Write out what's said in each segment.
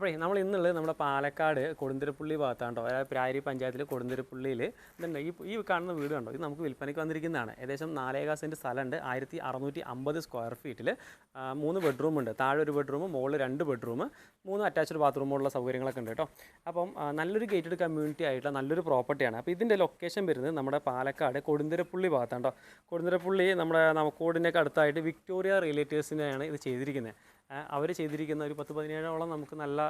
അപ്പോഴേ നമ്മൾ ഇന്നുള്ളത് നമ്മുടെ പാലക്കാട് കൊടുന്തിരപ്പള്ളി ഭാഗത്താണ്ടോ? അതായത് പ്രാരി പഞ്ചായത്തിൽ കൊടുന്തിരപ്പള്ളിയിൽ ഇതുണ്ട്. ഈ ഈ കാണുന്ന വീട് കണ്ടോ? ഇത് നമുക്ക് വിൽപ്പനയ്ക്ക് വന്നിരിക്കുന്നതാണ്. ഏകദേശം നാലേകാ സെന്റ് സ്ഥലമുണ്ട്. ആയിരത്തി അറുന്നൂറ്റി അമ്പത് സ്ക്വയർ ഫീറ്റിൽ മൂന്ന് ബെഡ്റൂം ഉണ്ട്. താഴെ ഒരു ബെഡ്റൂം മുകളിൽ രണ്ട് ബെഡ്റൂം മൂന്ന് അറ്റാച്ച്ഡ് ബാത്റൂമുള്ള സൗകര്യങ്ങളൊക്കെ ഉണ്ട് കേട്ടോ. അപ്പം നല്ലൊരു ഗേറ്റഡ് കമ്മ്യൂണിറ്റി ആയിട്ടുള്ള നല്ലൊരു പ്രോപ്പർട്ടിയാണ്. അപ്പോൾ ഇതിന്റെ ലൊക്കേഷൻ വരുന്നത് നമ്മുടെ പാലക്കാട് കൊടുന്തിരപ്പള്ളി ഭാഗത്താണ് കേട്ടോ കൊടുന്തിരപ്പള്ളി നമ്മുടെ നമുക്കോടിനൊക്കെ അടുത്തായിട്ട് വിക്ടോറിയ റിലേറ്റീവ്സിനെയാണ് ഇത് ചെയ്തിരിക്കുന്നത്. അവർ ചെയ്തിരിക്കുന്ന ഒരു പത്ത് പതിനേഴോളം നമുക്ക് നല്ല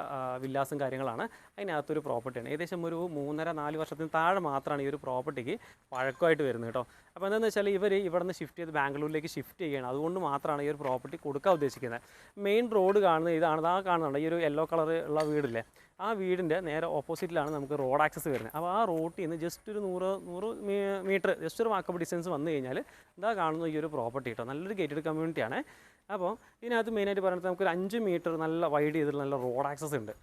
വില്ലാസും കാര്യങ്ങളാണ്. അതിനകത്തൊരു പ്രോപ്പർട്ടിയാണ്. ഏകദേശം ഒരു മൂന്നര നാല് വർഷത്തിന് താഴെ മാത്രമാണ് ഈ ഒരു പ്രോപ്പർട്ടിക്ക് പഴക്കമായിട്ട് വരുന്നത് കേട്ടോ. അപ്പോൾ എന്താണെന്ന് വെച്ചാൽ ഇവർ ഇവിടെ നിന്ന് ഷിഫ്റ്റ് ചെയ്ത് ബാംഗ്ലൂരിലേക്ക് ഷിഫ്റ്റ് ചെയ്യണം അതുകൊണ്ട് മാത്രമാണ് ഈ ഒരു പ്രോപ്പർട്ടി കൊടുക്കാൻ ഉദ്ദേശിക്കുന്നത്. മെയിൻ റോഡ് കാണുന്നത് ഇതാണ്. ആ കാണുന്നുണ്ട് ഈ ഒരു യെല്ലോ കളർ ഉള്ള വീടില്ലേ? ആ വീടിന്റെ നേരെ ഓപ്പോസിറ്റിലാണ് നമുക്ക് റോഡ് ആക്സസ് വരുന്നത്. അപ്പോൾ ആ റോട്ടിൽ നിന്ന് ജസ്റ്റ് ഒരു നൂറ് നൂറ് മീറ്റർ ജസ്റ്റ് ഒരു വാക്കപ്പ് ഡിസ്റ്റൻസ് വന്നു കഴിഞ്ഞാൽ ഇതാ കാണുന്ന ഈ ഒരു പ്രോപ്പർട്ടി കേട്ടോ. നല്ലൊരു ഗേറ്റഡ് കമ്മ്യൂണിറ്റിയാണ് അപ്പോൾ ഇതിനകത്ത് മെയിനായിട്ട് പറയുന്നത് നമുക്കൊരു അഞ്ച് മീറ്റർ നല്ല വൈഡ് ചെയ്തിട്ടുള്ള നല്ല റോഡ് ആക്സസ് ഉണ്ട്.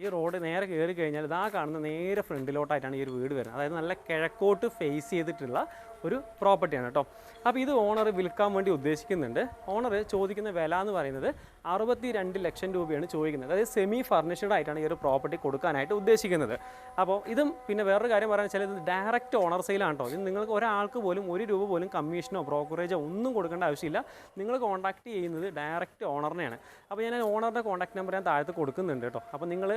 ഈ റോഡ് നേരെ കയറി കഴിഞ്ഞാൽ ഇതാ കാണുന്ന നേരെ ഫ്രണ്ടിലോട്ടായിട്ടാണ് ഈ ഒരു വീട് വരുന്നത്. അതായത് നല്ല കിഴക്കോട്ട് ഫേസ് ചെയ്തിട്ടുള്ള ഒരു പ്രോപ്പർട്ടിയാണ് കേട്ടോ അപ്പോൾ ഇത് ഓണർ വിൽക്കാൻ വേണ്ടി ഉദ്ദേശിക്കുന്നുണ്ട്. ഓണർ ചോദിക്കുന്ന വില എന്ന് പറയുന്നത് അറുപത്തി രണ്ട് ലക്ഷം രൂപയാണ് ചോദിക്കുന്നത്. അതായത് സെമി ഫർണിഷ്ഡ് ആയിട്ടാണ് ഈ ഒരു പ്രോപ്പർട്ടി കൊടുക്കാനായിട്ട് ഉദ്ദേശിക്കുന്നത്. അപ്പോൾ ഇതും പിന്നെ വേറൊരു കാര്യം പറയാൻ വെച്ചാൽ ഇത് ഡയറക്റ്റ് ഓണർ സെയിലാണ് കേട്ടോ ഇത് നിങ്ങൾക്ക് ഒരാൾക്ക് പോലും ഒരു രൂപ പോലും കമ്മീഷനോ ബ്രോക്കറേജോ ഒന്നും കൊടുക്കേണ്ട ആവശ്യമില്ല. നിങ്ങൾ കോൺടാക്ട് ചെയ്യുന്നത് ഡയറക്റ്റ് ഓണറിനെയാണ് അപ്പോൾ ഞാൻ ഓണറുടെ കോൺടാക്ട് നമ്പർ ഞാൻ താഴത്ത് കൊടുക്കുന്നുണ്ട് കേട്ടോ അപ്പോൾ നിങ്ങൾ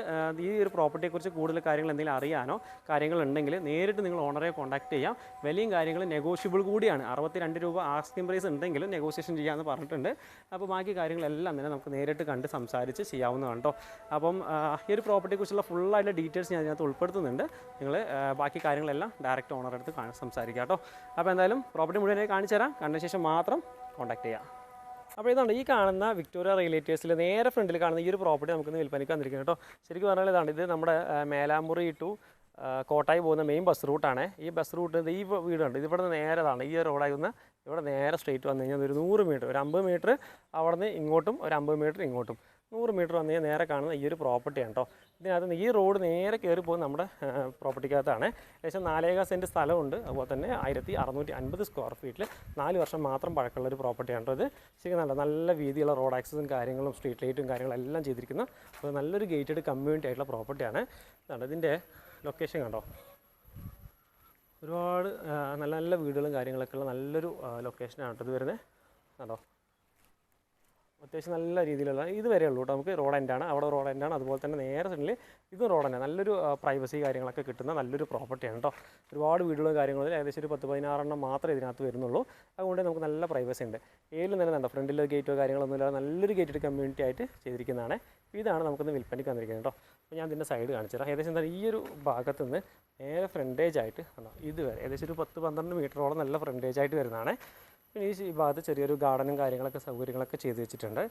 ഈ ഒരു പ്രോപ്പർട്ടിയെക്കുറിച്ച് കൂടുതൽ കാര്യങ്ങൾ എന്തെങ്കിലും അറിയാനോ കാര്യങ്ങളുണ്ടെങ്കിൽ നേരിട്ട് നിങ്ങൾ ഓണറെ കോൺടാക്ട് ചെയ്യാം. വിലയും കാര്യങ്ങളും നെഗോഷ്യബിൾ കൂടിയാണ്. അറുപത്തി രണ്ട് രൂപ ആസ്കിംഗ് പ്രൈസ് ഉണ്ടെങ്കിലും നെഗോഷിയേഷൻ ചെയ്യാമെന്ന് പറഞ്ഞിട്ടുണ്ട്. അപ്പോൾ ബാക്കി കാര്യങ്ങളെല്ലാം തന്നെ നമുക്ക് നേരിട്ട് കണ്ട് സംസാരിച്ച് ചെയ്യാവുന്നതാണ് കേട്ടോ അപ്പം ഈ ഒരു പ്രോപ്പർട്ടിയെക്കുറിച്ചുള്ള ഫുള്ളായിട്ടുള്ള ഡീറ്റെയിൽസ് ഞാൻ അതിനകത്ത് ഉൾപ്പെടുത്തുന്നുണ്ട്. നിങ്ങൾ ബാക്കി കാര്യങ്ങളെല്ലാം ഡയറക്റ്റ് ഓണർ അടുത്ത് സംസാരിക്കാം കേട്ടോ അപ്പോൾ എന്തായാലും പ്രോപ്പർട്ടി മുഴുവനായി കാണിച്ചു തരാം. കണ്ട ശേഷം മാത്രം കോൺടാക്ട് ചെയ്യാം. അപ്പോൾ ഇതാണ് ഈ കാണുന്ന വിക്ടോറിയ റിലേറ്റീവ്സിൽ നേരെ ഫ്രണ്ടിൽ കാണുന്ന ഈ ഒരു പ്രോപ്പർട്ടി നമുക്ക് വിൽപ്പനയ്ക്ക് വന്നിരിക്കുന്നത് കേട്ടോ ശരിക്കും പറഞ്ഞാൽ ഇതാണ് ഇത് നമ്മുടെ മേലാമുറി ടു കോട്ടായി പോകുന്ന മെയിൻ ബസ് റൂട്ടാണ് ഈ ബസ് റൂട്ട് ഈ വീടുണ്ട്. ഇതിവിടെ നിന്ന് നേരതാണ്. ഈ റോഡായി വന്ന് ഇവിടെ നേരെ സ്ട്രേറ്റ് വന്നു കഴിഞ്ഞാൽ ഒരു നൂറ് മീറ്റർ ഒരു അമ്പത് മീറ്റർ അവിടെ നിന്ന് ഇങ്ങോട്ടും ഒരു അമ്പത് മീറ്റർ ഇങ്ങോട്ടും. നൂറ് മീറ്റർ വന്നു കഴിഞ്ഞാൽ നേരെ കാണുന്ന ഈ ഒരു പ്രോപ്പർട്ടിയാണ് കേട്ടോ ഇതിനകത്ത് നിന്ന് ഈ റോഡ് നേരെ കയറി പോകുന്ന നമ്മുടെ പ്രോപ്പർട്ടിക്കകത്താണ് ഏകദേശം നാലേകാൽ സെന്റ് സ്ഥലമുണ്ട്. അതുപോലെ തന്നെ ആയിരത്തി അറുന്നൂറ്റി അൻപത് സ്ക്വയർ ഫീറ്റിൽ നാല് വർഷം മാത്രം പഴക്കമുള്ള ഒരു പ്രോപ്പർട്ടിയാണ് കേട്ടോ ഇത്. ശരിക്കും നല്ല നല്ല വീതിയുള്ള റോഡ് ആക്സസും കാര്യങ്ങളും സ്ട്രീറ്റ് ലൈറ്റും കാര്യങ്ങളും എല്ലാം ചെയ്തിരിക്കുന്ന നല്ലൊരു ഗേറ്റഡ് കമ്മ്യൂണിറ്റി ആയിട്ടുള്ള പ്രോപ്പർട്ടിയാണ് ഇതിന്റെ ലൊക്കേഷൻ കണ്ടോ? ഒരുപാട് നല്ല നല്ല വീടുകളും കാര്യങ്ങളൊക്കെ ഉള്ള നല്ലൊരു ലൊക്കേഷനാണ് കേട്ടോ ഇത് വരുന്നത് കണ്ടോ? അത്യാവശ്യം നല്ല രീതിയിലുള്ള ഇത് വരെ ഉള്ളൂ കേട്ടോ. നമുക്ക് റോഡ് എൻഡാണ് അവിടെ റോഡ് എൻഡാണ് അതുപോലെ തന്നെ നേരെ ഫ്രണ്ടിൽ ഇതും റോഡ് തന്നെ നല്ലൊരു പ്രൈവസി കാര്യങ്ങളൊക്കെ കിട്ടുന്ന നല്ലൊരു പ്രോപ്പർട്ടിയാണ് കേട്ടോ. ഒരുപാട് വീടുകളും കാര്യങ്ങളും ഏകദേശം ഒരു പത്ത് പതിനാറെണ്ണം മാത്രമേ ഇതിനകത്ത് വരുന്നുള്ളൂ. അതുകൊണ്ട് നമുക്ക് നല്ല പ്രൈവസി ഉണ്ട്. ഏതിലും തന്നെ കണ്ടോ ഫ്രണ്ടിൽ ഗേറ്റോ കാര്യങ്ങളൊന്നും ഇല്ലാതെ നല്ലൊരു ഗേറ്റഡ് കമ്മ്യൂണിറ്റി ആയിട്ട് ചെയ്തിരിക്കുന്നതാണ്. ഇതാണ് നമുക്കൊന്ന് വിൽപ്പനയ്ക്ക് വന്നിരിക്കുന്നത് കേട്ടോ. അപ്പോൾ ഞാൻ ഇതിന്റെ സൈഡ് കാണിച്ചു തരാം. ഏകദേശം എന്താ ഈ ഒരു ഭാഗത്ത് നിന്ന് നേരെ ഫ്രണ്ടേജ് ആയിട്ട് കണ്ടോ ഇതുവരെ ഏകദേശം ഒരു പത്ത് പന്ത്രണ്ട് മീറ്ററോളം നല്ല ഫ്രണ്ടേജ് ആയിട്ട് വരുന്നതാണ്. പിന്നെ ഈ ഭാഗത്ത് ചെറിയൊരു ഗാർഡനും കാര്യങ്ങളൊക്കെ സൗകര്യങ്ങളൊക്കെ ചെയ്ത് വെച്ചിട്ടുണ്ട്.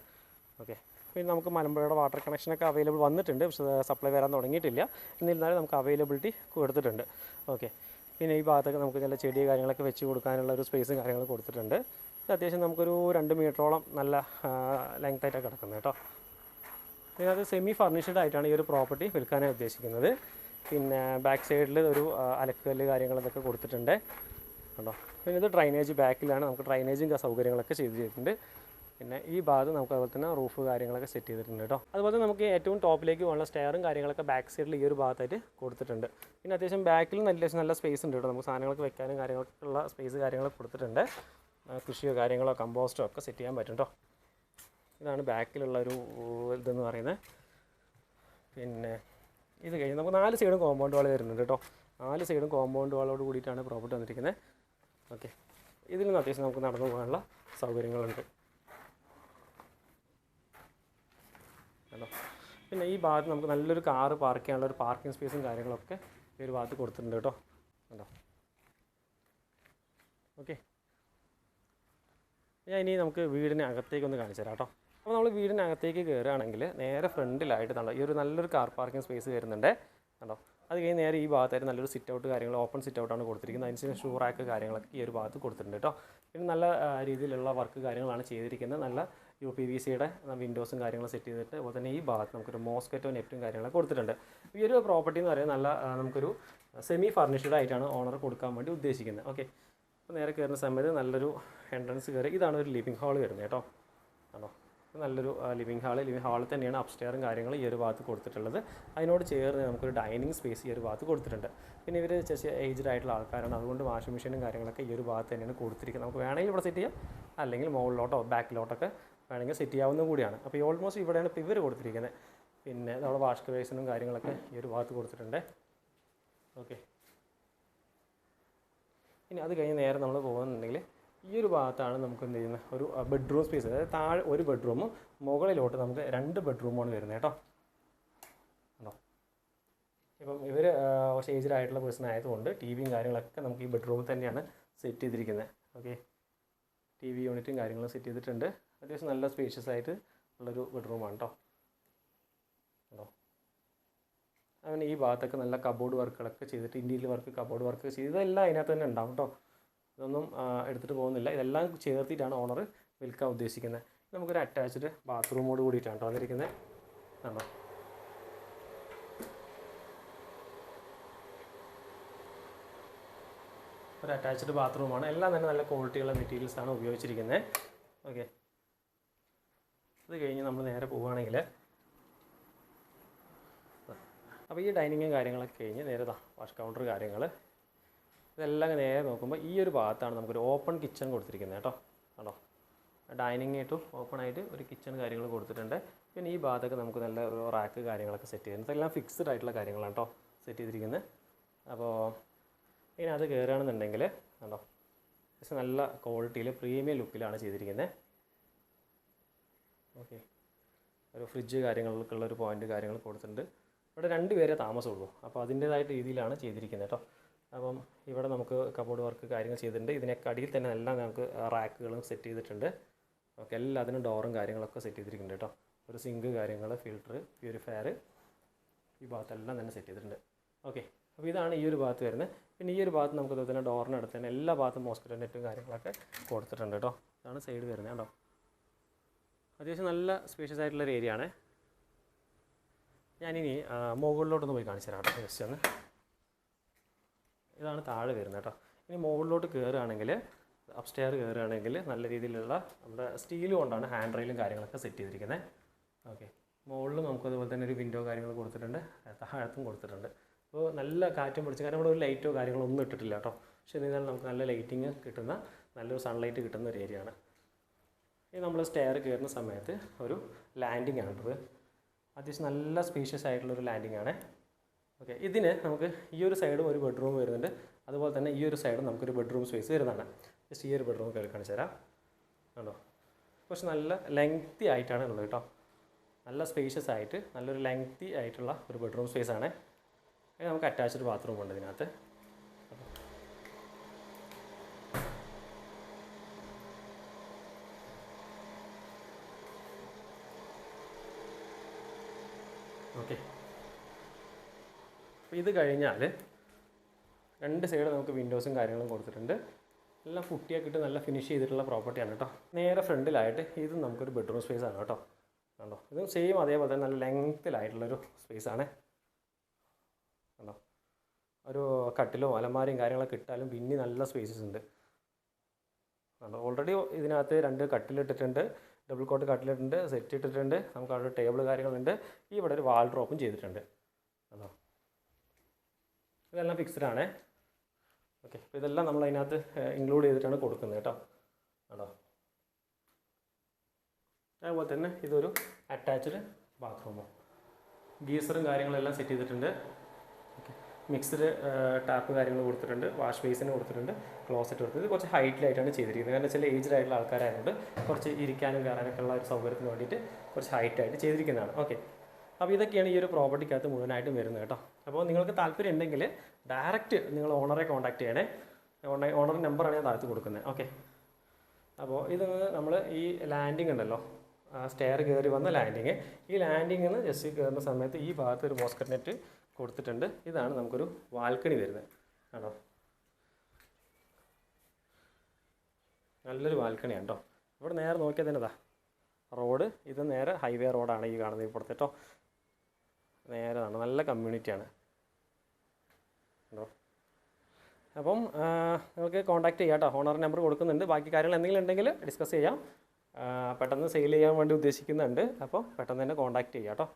ഓക്കെ പിന്നെ നമുക്ക് മലമ്പുഴയുടെ വാട്ടർ കണക്ഷനൊക്കെ അവൈലബിൾ വന്നിട്ടുണ്ട് പക്ഷേ സപ്ലൈ വരാൻ തുടങ്ങിയിട്ടില്ല. എന്നിരുന്നാലും നമുക്ക് അവൈലബിലിറ്റി കൊടുത്തിട്ടുണ്ട്. ഓക്കെ പിന്നെ ഈ ഭാഗത്തൊക്കെ നമുക്ക് നല്ല ചെടി കാര്യങ്ങളൊക്കെ വെച്ച് കൊടുക്കാനുള്ള ഒരു സ്പേസും കാര്യങ്ങളും കൊടുത്തിട്ടുണ്ട്. അത്യാവശ്യം നമുക്കൊരു രണ്ട് മീറ്ററോളം നല്ല ലെങ്ത്തായിട്ടൊക്കെ കിടക്കുന്നത് കേട്ടോ. ഇതിനകത്ത് സെമി ഫർണിഷ്ഡ് ആയിട്ടാണ് ഈ ഒരു പ്രോപ്പർട്ടി വിൽക്കാനായി ഉദ്ദേശിക്കുന്നത്. പിന്നെ ബാക്ക് സൈഡിൽ ഒരു അലക്കൽ കാര്യങ്ങൾ കാര്യങ്ങളൊക്കെ കൊടുത്തിട്ടുണ്ട്. കണ്ടോ? പിന്നെ ഇത് ഡ്രൈനേജ് ബാക്കിലാണ് നമുക്ക് ഡ്രൈനേജും സൗകര്യങ്ങളൊക്കെ ചെയ്ത് ചെയ്തിട്ടുണ്ട് പിന്നെ ഈ ഭാഗത്ത് നമുക്ക് അതുപോലെ തന്നെ റൂഫ് കാര്യങ്ങളൊക്കെ സെറ്റ് ചെയ്തിട്ടുണ്ട് കേട്ടോ. അതുപോലെ നമുക്ക് ഏറ്റവും ടോപ്പിലേക്ക് പോകാനുള്ള സ്റ്റെയറും കാര്യങ്ങളൊക്കെ ബാക്ക് സൈഡിൽ ഈ ഒരു ഭാഗത്തായിട്ട് കൊടുത്തിട്ടുണ്ട്. പിന്നെ അത്യാവശ്യം ബാക്കിൽ നല്ല നല്ല സ്പേസ് ഉണ്ട് കേട്ടോ. നമുക്ക് സാധനങ്ങളൊക്കെ വെക്കാനും കാര്യങ്ങളൊക്കെ ഉള്ള സ്പേസ് കാര്യങ്ങളൊക്കെ കൊടുത്തിട്ടുണ്ട്. കൃഷിയോ കാര്യങ്ങളോ കമ്പോസ്റ്റോ ഒക്കെ സെറ്റ് ചെയ്യാൻ പറ്റും കേട്ടോ. ഇതാണ് ബാക്കിലുള്ള ഒരു ഇതെന്ന് പറയുന്നത്. പിന്നെ ഇത് കഴിഞ്ഞ് നമുക്ക് നാല് സൈഡും കോമ്പൗണ്ട് വാൾ വരുന്നുണ്ട് കേട്ടോ. നാല് സൈഡും കോമ്പൗണ്ട് വാളോട് കൂടിയിട്ടാണ് പ്രോപ്പർട്ടി വന്നിരിക്കുന്നത്. ഓക്കെ ഇതിൽ നിന്ന് അത്യാവശ്യം നമുക്ക് നടന്നു പോകാനുള്ള സൗകര്യങ്ങളുണ്ട്. കേട്ടോ. പിന്നെ ഈ ഭാഗത്ത് നമുക്ക് നല്ലൊരു കാറ് പാർക്ക് ചെയ്യാനുള്ള ഒരു പാർക്കിംഗ് സ്പേസും കാര്യങ്ങളൊക്കെ ഈ ഒരു ഭാഗത്ത് കൊടുത്തിട്ടുണ്ട് കേട്ടോ. കേട്ടോ ഓക്കെ ഞാൻ ഇനി നമുക്ക് വീടിന് അകത്തേക്കൊന്ന് കാണിച്ചു തരാം കേട്ടോ. അപ്പോൾ നമ്മൾ വീടിനകത്തേക്ക് കയറുകയാണെങ്കിൽ നേരെ ഫ്രണ്ടിലായിട്ട് കണ്ടോ ഈ ഒരു നല്ലൊരു കാർ പാർക്കിംഗ് സ്പേസ് വരുന്നുണ്ട്. കണ്ടോ? അത് കഴിഞ്ഞ് നേരെ ഈ ഭാഗത്തായിട്ട് നല്ലൊരു സിറ്റ് ഔട്ട് കാര്യങ്ങൾ ഓപ്പൺ സിറ്റ് ഔട്ടാണ് കൊടുത്തിരിക്കുന്നത്. അതിന് ഷൂ റാക്ക് കാര്യങ്ങളൊക്കെ ഈ ഒരു ഭാഗത്ത് കൊടുത്തിട്ടുണ്ട് കേട്ടോ. പിന്നെ നല്ല രീതിയിലുള്ള വർക്ക് കാര്യങ്ങളാണ് ചെയ്തിരിക്കുന്നത്. നല്ല യു പി വി സിയുടെ വിൻഡോസും കാര്യങ്ങളും സെറ്റ് ചെയ്തിട്ട് അതുപോലെ തന്നെ ഈ ഭാഗത്ത് നമുക്കൊരു മോസ്കറ്റോ നെറ്റും കാര്യങ്ങളൊക്കെ കൊടുത്തിട്ടുണ്ട്. ഈ ഒരു പ്രോപ്പർട്ടി എന്ന് പറയുന്നത് നല്ല നമുക്കൊരു സെമി ഫർണിഷ്ഡ് ആയിട്ടാണ് ഓണർ കൊടുക്കാൻ വേണ്ടി ഉദ്ദേശിക്കുന്നത്. ഓക്കെ അപ്പോൾ നേരെ കയറുന്ന സമയത്ത് നല്ലൊരു എൻട്രൻസ് കയറി ഇതാണ് ഒരു ലിവിങ് ഹാൾ വരുന്നത് കേട്ടോ. ആണോ നല്ലൊരു ലിവിങ് ഹാൾ ലിവിങ് ഹാളിൽ തന്നെയാണ് അപ്സ്റ്റെയറും കാര്യങ്ങളും ഈ ഒരു ഭാഗത്ത് കൊടുത്തിട്ടുള്ളത്. അതിനോട് ചേർന്ന് നമുക്കൊരു ഡൈനിങ് സ്പേസ് ഈ ഒരു ഭാഗത്ത് കൊടുത്തിട്ടുണ്ട്. പിന്നെ ഇവർ ചെറിയ ഏജ്ഡ് ആയിട്ടുള്ള ആൾക്കാരാണ്. അതുകൊണ്ട് വാഷിംഗ് മെഷീനും കാര്യങ്ങളൊക്കെ ഈ ഒരു ഭാഗത്ത് തന്നെയാണ് കൊടുത്തിരിക്കുന്നത്. നമുക്ക് വേണമെങ്കിൽ ഇവിടെ സെറ്റ് ചെയ്യാം. അല്ലെങ്കിൽ മുകളിലോട്ടോ ബാക്കിലോട്ടൊക്കെ വേണമെങ്കിൽ സെറ്റ് ചെയ്യാവുന്ന കൂടിയാണ്. അപ്പോൾ ഓൾമോസ്റ്റ് ഇവിടെയാണ് ഇപ്പോൾ ഇവർ കൊടുത്തിരിക്കുന്നത്. പിന്നെ നമ്മുടെ വാഷ് ബേസിനും കാര്യങ്ങളൊക്കെ ഈ ഒരു ഭാഗത്ത് കൊടുത്തിട്ടുണ്ട്. ഓക്കെ ഇനി അത് കഴിഞ്ഞ് നേരെ നമ്മൾ പോകുന്നുണ്ടെങ്കിൽ ഈ ഒരു ഭാഗത്താണ് നമുക്ക് എന്ത് ചെയ്യുന്നത്? ഒരു ബെഡ്റൂം സ്പേസ് അതായത് താഴെ ഒരു ബെഡ്റൂമും മുകളിലോട്ട് നമുക്ക് രണ്ട് ബെഡ്റൂമാണ് വരുന്നത് കേട്ടോ. ഉണ്ടോ ഇപ്പം ഇവർ കുറച്ച് ഏജ്ഡ് ആയിട്ടുള്ള പേഴ്സൺ ആയതുകൊണ്ട് ടി വിയും കാര്യങ്ങളൊക്കെ നമുക്ക് ഈ ബെഡ്റൂമിൽ തന്നെയാണ് സെറ്റ് ചെയ്തിരിക്കുന്നത്. ഓക്കെ ടി വി യൂണിറ്റും കാര്യങ്ങളും സെറ്റ് ചെയ്തിട്ടുണ്ട്. അത്യാവശ്യം നല്ല സ്പേഷ്യസ് ആയിട്ട് ഉള്ളൊരു ബെഡ്റൂമാണ് കേട്ടോ. ഉണ്ടോ അങ്ങനെ ഈ ഭാഗത്തൊക്കെ നല്ല കബോർഡ് വർക്കുകളൊക്കെ ചെയ്തിട്ട് ഇന്റീരിയൽ വർക്ക് കബോർഡ് വർക്ക് ചെയ്തതെല്ലാം അതിനകത്ത് തന്നെ ഉണ്ടാവും കേട്ടോ. ഇതൊന്നും എടുത്തിട്ട് പോകുന്നില്ല. ഇതെല്ലാം ചേർത്തിട്ടാണ് ഓണർ വിൽക്കാൻ ഉദ്ദേശിക്കുന്നത്. നമുക്കൊരു അറ്റാച്ച്ഡ് ബാത്റൂമോട് കൂടിയിട്ടാണ് കേട്ടോ വന്നിരിക്കുന്നത് ആണോ ഒരു അറ്റാച്ച്ഡ് ബാത്റൂമാണ് എല്ലാം തന്നെ നല്ല ക്വാളിറ്റിയുള്ള മെറ്റീരിയൽസാണ് ഉപയോഗിച്ചിരിക്കുന്നത് ഓക്കെ അത് കഴിഞ്ഞ് നമ്മൾ നേരെ പോവുകയാണെങ്കിൽ അപ്പോൾ ഈ ഡൈനിങ്ങും കാര്യങ്ങളൊക്കെ കഴിഞ്ഞ് നേരെ വാഷ് കൗണ്ടർ കാര്യങ്ങൾ ഇതെല്ലാം നേരെ നോക്കുമ്പോൾ ഈ ഒരു ഭാഗത്താണ് നമുക്കൊരു ഓപ്പൺ കിച്ചൺ കൊടുത്തിരിക്കുന്നത് കേട്ടോ. കണ്ടോ? ഡൈനിങ് ആയിട്ടും ഓപ്പൺ ആയിട്ട് ഒരു കിച്ചൺ കാര്യങ്ങൾ കൊടുത്തിട്ടുണ്ട്. പിന്നെ ഈ ഭാഗത്തൊക്കെ നമുക്ക് നല്ല ഒരു റാക്ക് കാര്യങ്ങളൊക്കെ സെറ്റ് ചെയ്യുന്നത് ഇതെല്ലാം ഫിക്സ്ഡ് ആയിട്ടുള്ള കാര്യങ്ങളാണ് കേട്ടോ സെറ്റ് ചെയ്തിരിക്കുന്നത്. അപ്പോൾ ഇനി അത് കയറുകയാണെന്നുണ്ടെങ്കിൽ കണ്ടോ? പക്ഷേ നല്ല ക്വാളിറ്റിയിൽ പ്രീമിയം ലുക്കിലാണ് ചെയ്തിരിക്കുന്നത്. ഓക്കെ ഒരു ഫ്രിഡ്ജ് കാര്യങ്ങൾക്കുള്ള ഒരു പോയിന്റ് കാര്യങ്ങൾ കൊടുത്തിട്ടുണ്ട്. ഇവിടെ രണ്ട് പേരെ താമസമുള്ളൂ. അപ്പോൾ അതിന്റേതായിട്ട് രീതിയിലാണ് ചെയ്തിരിക്കുന്നത് കേട്ടോ. അപ്പം ഇവിടെ നമുക്ക് കബോർഡ് വർക്ക് കാര്യങ്ങൾ ചെയ്തിട്ടുണ്ട്. ഇതിനെ അടിയിൽ തന്നെ എല്ലാം നമുക്ക് റാക്കുകളും സെറ്റ് ചെയ്തിട്ടുണ്ട്. ഓക്കെ എല്ലാത്തിനും ഡോറും കാര്യങ്ങളൊക്കെ സെറ്റ് ചെയ്തിരിക്കുന്നുണ്ട് കേട്ടോ. ഒരു സിങ്ക് കാര്യങ്ങൾ ഫിൽറ്റർ പ്യൂരിഫയർ ഈ ഭാഗത്തെല്ലാം തന്നെ സെറ്റ് ചെയ്തിട്ടുണ്ട്. ഓക്കെ അപ്പോൾ ഇതാണ് ഈ ഒരു ഭാഗത്ത് വരുന്നത്. പിന്നെ ഈ ഒരു ഭാഗത്ത് നമുക്ക് അതുപോലെ തന്നെ ഡോറിനടുത്ത് തന്നെ എല്ലാ ഭാഗത്തും മോസ്കിറ്റോ നെറ്റും കാര്യങ്ങളൊക്കെ കൊടുത്തിട്ടുണ്ട് കേട്ടോ. ഇതാണ് സൈഡ് വരുന്നത് കേട്ടോ അത്യാവശ്യം നല്ല സ്പേഷ്യസ് ആയിട്ടുള്ള ഒരു ഏരിയ ആണ്. ഞാനിനി മുകളിലോട്ടൊന്ന് പോയി കാണിച്ചു തരാം കേട്ടോ. ജസ്റ്റ് ഒന്ന്. ഇതാണ് താഴെ വരുന്നത് കേട്ടോ. ഇനി മുകളിലോട്ട് കയറുകയാണെങ്കിൽ അപ്സ്റ്റെയർ കയറുകയാണെങ്കിൽ നല്ല രീതിയിലുള്ള നമ്മുടെ സ്റ്റീൽ കൊണ്ടാണ് ഹാൻഡ് റെയിലും കാര്യങ്ങളൊക്കെ സെറ്റ് ചെയ്തിരിക്കുന്നത് ഓക്കെ മുകളിൽ നമുക്ക് അതുപോലെ തന്നെ ഒരു വിൻഡോ കാര്യങ്ങൾ കൊടുത്തിട്ടുണ്ട്. താഴത്തും കൊടുത്തിട്ടുണ്ട്. അപ്പോൾ നല്ല കാറ്റും പിടിച്ച് കാരണം ഇവിടെ ഒരു ലൈറ്റോ കാര്യങ്ങളോ ഒന്നും ഇട്ടിട്ടില്ല കേട്ടോ. പക്ഷേ എന്നിരുന്നാലും നമുക്ക് നല്ല ലൈറ്റിങ് കിട്ടുന്ന നല്ലൊരു സൺലൈറ്റ് കിട്ടുന്ന ഒരു ഏരിയ ആണ്. ഇനി നമ്മൾ സ്റ്റെയർ കയറുന്ന സമയത്ത് ഒരു ലാൻഡിംഗ് ആണിത് അത്യാവശ്യം നല്ല സ്പീഷ്യസ് ആയിട്ടുള്ളൊരു ലാൻഡിംഗ് ആണ്. ഓക്കെ ഇതിന് നമുക്ക് ഈ ഒരു സൈഡും ഒരു ബെഡ്റൂം വരുന്നുണ്ട്. അതുപോലെ തന്നെ ഈ ഒരു സൈഡും നമുക്കൊരു ബെഡ്റൂം സ്പേസ് വരുന്നതാണ്. ജസ്റ്റ് ഈ ഒരു ബെഡ്റൂം കയറി കാണിച്ചു തരാം. കണ്ടോ? കുറച്ച് നല്ല ലെങ്തി ആയിട്ടാണ് ഉള്ളത് കേട്ടോ. നല്ല സ്പേഷ്യസ് ആയിട്ട് നല്ലൊരു ലെങ്തി ആയിട്ടുള്ള ഒരു ബെഡ്റൂം സ്പേസ് ആണ്. നമുക്ക് അറ്റാച്ച്ഡ് ബാത്റൂം ഉണ്ട് ഇതിനകത്ത് ഓക്കെ അപ്പോൾ ഇത് കഴിഞ്ഞാൽ രണ്ട് സൈഡ് നമുക്ക് വിൻഡോസും കാര്യങ്ങളും കൊടുത്തിട്ടുണ്ട്. എല്ലാം കുട്ടിയാക്കിയിട്ട് നല്ല ഫിനിഷ് ചെയ്തിട്ടുള്ള പ്രോപ്പർട്ടിയാണ് കേട്ടോ. നേരെ ഫ്രണ്ടിലായിട്ട് ഇത് നമുക്കൊരു ബെഡ്റൂം സ്പേസ് ആണ് കേട്ടോ. കണ്ടോ? ഇതും സെയിം അതേപോലെ തന്നെ നല്ല ലെങ്ത്തിലായിട്ടുള്ളൊരു സ്പേസ് ആണ്. കണ്ടോ? ഒരു കട്ടിലോ അലമാരയും കാര്യങ്ങളൊക്കെ ഇട്ടാലും പിന്നെ നല്ല സ്പേസസ് ഉണ്ട്. കണ്ടോ? ഓൾറെഡി ഇതിനകത്ത് രണ്ട് കട്ടിലിട്ടിട്ടുണ്ട്. ഡബിൾ കോട്ട് കട്ടിലിട്ടുണ്ട് സെറ്റ് ഇട്ടിട്ടുണ്ട്. നമുക്ക് അവിടെ ടേബിൾ കാര്യങ്ങളുണ്ട്. ഇവിടെ ഒരു വാൾ ഡ്രോപ്പും ചെയ്തിട്ടുണ്ട്. കണ്ടോ? ഇതെല്ലാം ഫിക്സ്ഡ് ആണ്. ഓക്കെ അപ്പോൾ ഇതെല്ലാം നമ്മൾ അതിനകത്ത് ഇൻക്ലൂഡ് ചെയ്തിട്ടാണ് കൊടുക്കുന്നത് കേട്ടോ. കേട്ടോ അതുപോലെ തന്നെ ഇതൊരു അറ്റാച്ച്ഡ് ബാത്റൂമോ ഗീസറും കാര്യങ്ങളെല്ലാം സെറ്റ് ചെയ്തിട്ടുണ്ട്. ഓക്കെ മിക്സ്ഡ് ടാപ്പ് കാര്യങ്ങൾ കൊടുത്തിട്ടുണ്ട് വാഷ് ബേസിന് കൊടുത്തിട്ടുണ്ട് ക്ലോസറ്റ് കൊടുത്തത് കുറച്ച് ഹൈറ്റിലായിട്ടാണ് ചെയ്തിരിക്കുന്നത്. കാരണം വെച്ചാൽ ഏജ്ഡ് ആയിട്ടുള്ള ആൾക്കാരായതുകൊണ്ട് കുറച്ച് ഇരിക്കാനും കയറാനൊക്കെ ഉള്ള ഒരു സൗകര്യത്തിന് വേണ്ടിയിട്ട് കുറച്ച് ഹൈറ്റായിട്ട് ചെയ്തിരിക്കുന്നതാണ്. ഓക്കെ അപ്പോൾ ഇതൊക്കെയാണ് ഈ ഒരു പ്രോപ്പർട്ടിക്കകത്ത് മുഴുവനായിട്ടും വരുന്നത് കേട്ടോ. അപ്പോൾ നിങ്ങൾക്ക് താല്പര്യം ഉണ്ടെങ്കിൽ ഡയറക്റ്റ് നിങ്ങൾ ഓണറെ കോൺടാക്ട് ചെയ്യണേ. ഓണർ ഓണർ നമ്പറാണ് ഞാൻ താഴ്ത്തി കൊടുക്കുന്നത്. ഓക്കെ. അപ്പോൾ ഇത് നമ്മൾ ഈ ലാൻഡിങ് ഉണ്ടല്ലോ. സ്റ്റെയർ കയറി വന്ന ലാൻഡിങ് ഈ ലാൻഡിങ്ങിൽ നിന്ന് ജസ്റ്റ് കയറുന്ന സമയത്ത് ഈ ഭാഗത്ത് ഒരു മോസ്കറ്റ് നെറ്റ് കൊടുത്തിട്ടുണ്ട്. ഇതാണ് നമുക്കൊരു വാൽക്കണി വരുന്നത്. ആണോ? നല്ലൊരു വാൽക്കണിയാണ് കേട്ടോ ഇവിടെ നേരെ നോക്കിയാൽ തന്നെ റോഡ്. ഇത് നേരെ ഹൈവേ റോഡാണ് ഈ കാണുന്നത് ഇപ്പുറത്തെ കേട്ടോ നേരെ നടന്നു നല്ല കമ്മ്യൂണിറ്റിയാണ്. ഉണ്ടോ? അപ്പം നിങ്ങൾക്ക് കോൺടാക്ട് ചെയ്യാം കേട്ടോ. ഓണർ നമ്പർ കൊടുക്കുന്നുണ്ട്. ബാക്കി കാര്യങ്ങൾ എന്തെങ്കിലും ഉണ്ടെങ്കിൽ ഡിസ്കസ് ചെയ്യാം. പെട്ടെന്ന് സെയിൽ ചെയ്യാൻ വേണ്ടി ഉദ്ദേശിക്കുന്നുണ്ട്. അപ്പോൾ പെട്ടെന്ന് തന്നെ കോൺടാക്ട് ചെയ്യാം കേട്ടോ.